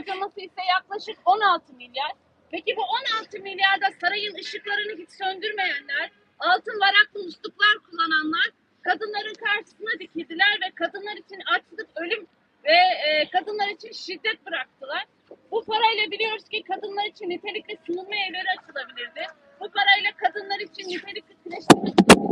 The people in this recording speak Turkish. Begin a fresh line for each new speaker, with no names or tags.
harcaması ise yaklaşık 16 milyar. Peki bu 16 milyarda sarayın ışıklarını hiç söndürmeyenler, altın varaklı musluklar kullananlar kadınların karşısına dikildiler ve kadınlar için açlık, ölüm ve e, kadınlar için şiddet bıraktılar. Bu parayla biliyoruz ki kadınlar için nitelikli sunulma evleri açılabilirdi. Bu parayla kadınlar için nitelikli kreşler açılabilirdi.